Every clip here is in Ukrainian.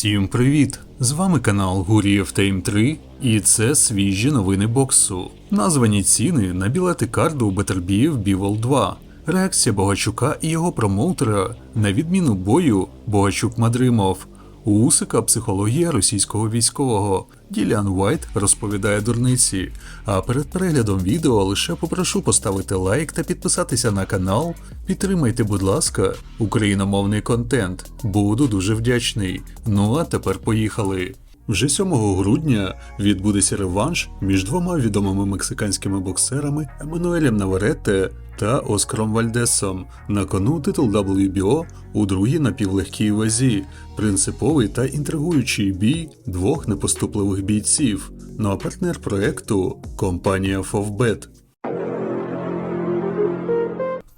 Всім привіт! З вами канал Гурієв Тейм 3 і це свіжі новини боксу. Названі ціни на білети карду Бетербіїв Бівол 2. Реакція Богачука і його промоутера на відміну бою Богачук Мадримов. У Усика психологія російського військового. Ділян Вайт розповідає дурниці. А перед переглядом відео лише попрошу поставити лайк та підписатися на канал. Підтримайте, будь ласка, україномовний контент. Буду дуже вдячний. Ну а тепер поїхали. Вже 7 грудня відбудеться реванш між двома відомими мексиканськими боксерами Еммануелем Наваретте та Оскаром Вальдесом. На кону титул WBO у другій напівлегкій вазі, принциповий та інтригуючий бій двох непоступливих бійців. Ну а партнер проекту компанія Favbet.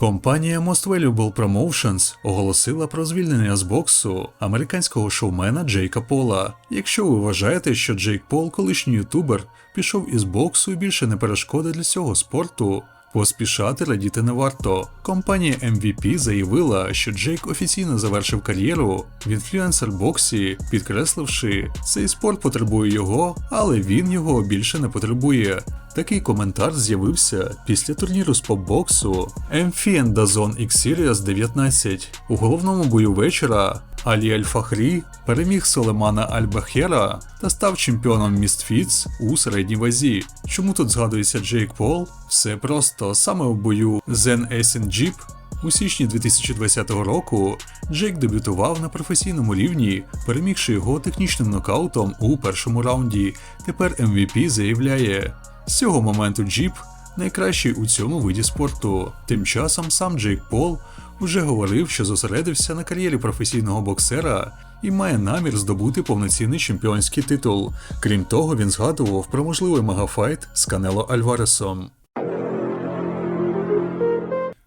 Компанія Most Valuable Promotions оголосила про звільнення з боксу американського шоумена Джейка Пола. Якщо ви вважаєте, що Джейк Пол, колишній ютубер, пішов із боксу і більше не перешкода для цього спорту, Поспішати радіти не варто. Компанія MVP заявила, що Джейк офіційно завершив кар'єру в інфлюенсер-боксі, підкресливши, цей спорт потребує його, але він його більше не потребує. Такий коментар з'явився після турніру з поп-боксу Amphian Dazon X Series 19. У головному бою вечора Алі Аль-Фахрі переміг Солемана Аль-Бахера та став чемпіоном Містфіц у середній вазі. Чому тут згадується Джейк Пол? Все просто саме у бою Zen Essen Jeep у січні 2020 року Джейк дебютував на професійному рівні, перемігши його технічним нокаутом у першому раунді. Тепер MVP заявляє: з цього моменту Джіп найкращий у цьому виді спорту. Тим часом сам Джейк Пол вже говорив, що зосередився на кар'єрі професійного боксера і має намір здобути повноцінний чемпіонський титул. Крім того, він згадував про можливий мегафайт з Канело Альваресом.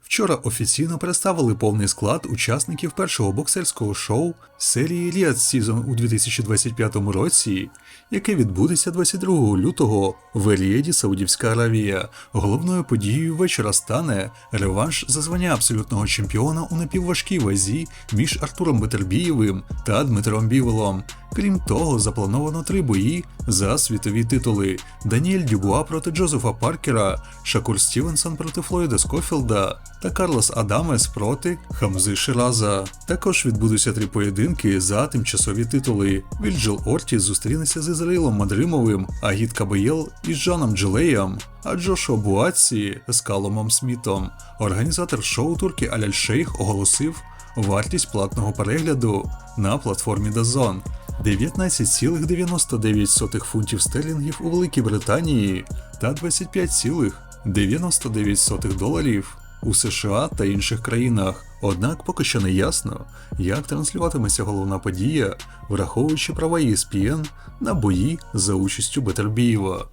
Вчора офіційно представили повний склад учасників першого боксерського шоу серії Riyadh Season у 2025 році, яке відбудеться 22 лютого в Ріяді, Саудівська Аравія. Головною подією вечора стане реванш за звання абсолютного чемпіона у напівважкій вазі між Артуром Бетербієвим та Дмитром Біволом. Крім того, заплановано три бої за світові титули: Даніель Дюбуа проти Джозефа Паркера, Шакур Стівенсон проти Флойда Скофілда та Карлос Адамес проти Хамзи Шираза. Також відбудуться три поєдинки за тимчасові титули. Вільджел Орті зустрінеться з Ізраїлом Мадримовим, а Гід Кабаєл із Жаном Джилеєм, а Джошуа Буаці з Каломом Смітом. Організатор шоу турки Аляль Шейх оголосив вартість платного перегляду на платформі DAZN 19,99 фунтів стерлінгів у Великій Британії та 25,99 доларів у США та інших країнах. Однак поки що не ясно, як транслюватиметься головна подія, враховуючи права ESPN на бої за участю Бетербієва.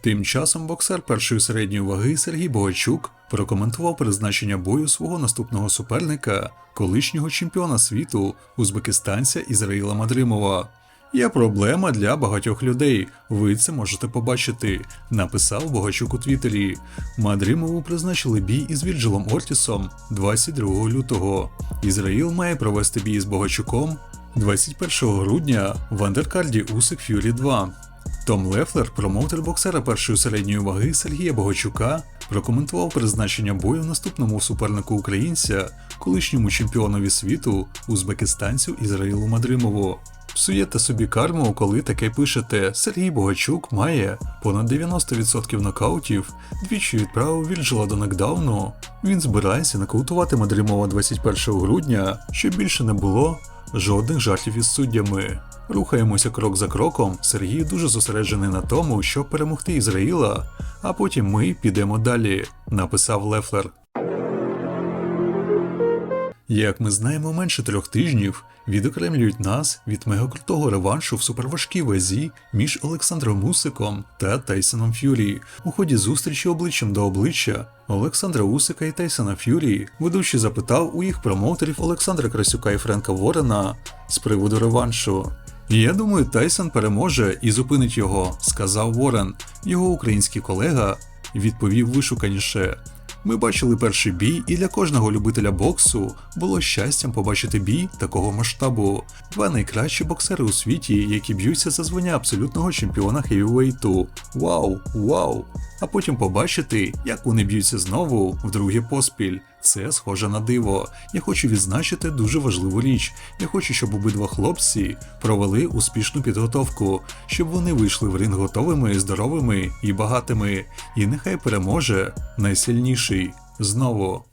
Тим часом боксер першої середньої ваги Сергій Богачук прокоментував призначення бою свого наступного суперника, колишнього чемпіона світу, узбекистанця Ізраїла Мадримова. Є проблема для багатьох людей. Ви це можете побачити, написав Богачук у Твіттері. Мадримову призначили бій із Вірджилом Ортісом 22 лютого. Ізраїл має провести бій з Богачуком 21 грудня в андеркарді Усик Ф'юрі 2. Том Лефлер, промоутер боксера першої середньої ваги Сергія Богачука, прокоментував призначення бою наступному супернику українця, колишньому чемпіонові світу, узбекистанцю Ізраїлу Мадримову. Псуєте собі карму, коли таке пишете. Сергій Богачук має понад 90% нокаутів, двічі відправив Вільджела до нокдауну. Він збирається нокаутувати Мадримова 21 грудня, щоб більше не було жодних жартів із суддями. Рухаємося крок за кроком. Сергій дуже зосереджений на тому, щоб перемогти Ізраїла, а потім ми підемо далі, написав Лефлер. Як ми знаємо, менше трьох тижнів відокремлюють нас від мегакрутого реваншу в суперважкій вазі між Олександром Усиком та Тайсоном Ф'юрі. У ході зустрічі обличчям до обличчя Олександра Усика і Тайсона Ф'юрі ведучий запитав у їх промоутерів Олександра Красюка і Френка Ворена з приводу реваншу. Я думаю, Тайсон переможе і зупинить його, сказав Ворен. Його український колега відповів вишуканіше. Ми бачили перший бій, і для кожного любителя боксу було щастям побачити бій такого масштабу. Два найкращі боксери у світі, які б'ються за звання абсолютного чемпіона хевівейту. Вау, вау! А потім побачити, як вони б'ються знову вдруге поспіль. Це схоже на диво. Я хочу відзначити дуже важливу річ. Я хочу, щоб обидва хлопці провели успішну підготовку, щоб вони вийшли в ринг готовими, здоровими і багатими. І нехай переможе найсильніший знову.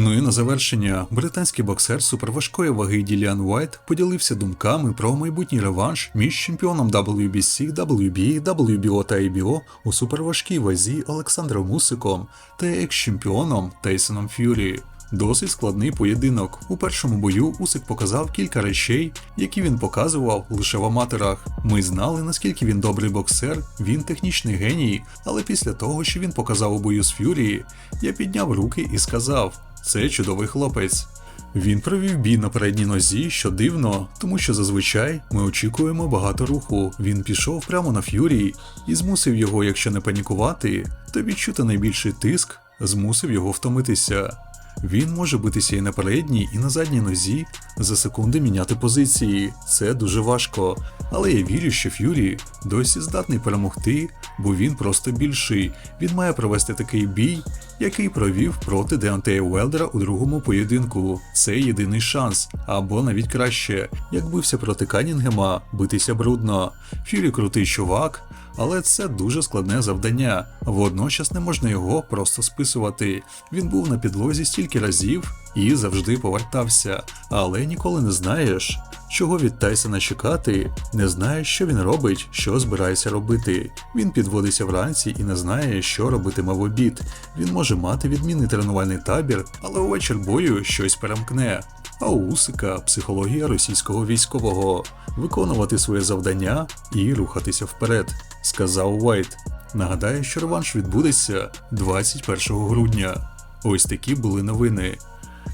Ну і на завершення, британський боксер суперважкої ваги Діліан Уайт поділився думками про майбутній реванш між чемпіоном WBC, WBA, WBO та ABO у суперважкій вазі Олександром Мусиком та екс-чемпіоном Тейсоном Ф'юрі. Досить складний поєдинок. У першому бою Усик показав кілька речей, які він показував лише в аматорах. Ми знали, наскільки він добрий боксер, він технічний геній, але після того, що він показав у бою з Ф'юрі, я підняв руки і сказав: це чудовий хлопець. Він провів бій на передній нозі, що дивно, тому що зазвичай ми очікуємо багато руху. Він пішов прямо на Ф'юрі і змусив його, якщо не панікувати, то відчути найбільший тиск, змусив його втомитися. Він може битися і на передній, і на задній нозі, за секунди міняти позиції. Це дуже важко. Але я вірю, що Ф'юрі досі здатний перемогти, бо він просто більший. Він має провести такий бій, який провів проти Деонтея Уелдера у другому поєдинку. Це єдиний шанс, або навіть краще, як бився проти Канінгема, битися брудно. Ф'юрі крутий чувак, але це дуже складне завдання. Водночас не можна його просто списувати. Він був на підлозі стільки разів і завжди повертався, але ніколи не знаєш, чого від Тайсона чекати, не знаєш, що він робить, що збирається робити. Він підводиться вранці і не знає, що робитиме в обід. Він може мати відмінний тренувальний табір, але увечір бою щось перемкне. А Усика психологія російського військового виконувати своє завдання і рухатися вперед, сказав Уайт. Нагадаю, що реванш відбудеться 21 грудня. Ось такі були новини.